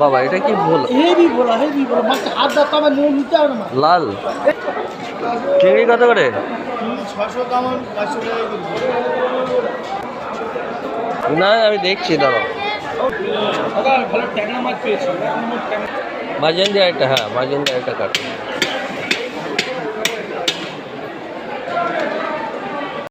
বাবা এটা কি ভুল? হেভি ভোলা হেভি ভোলা। মাছ হাত দা তবে নুন নিতে হবে না। লাল? চিংড়ি কত করে? 600 দাম পাঁচশো টাকা না আমি দেখছি দাঁড়াও। ভালো ট্যাংরা মাছ পেয়েছি। মাঝেন দিয়ে একটা হ্যাঁ মাঝেন দিয়ে একটা কাটো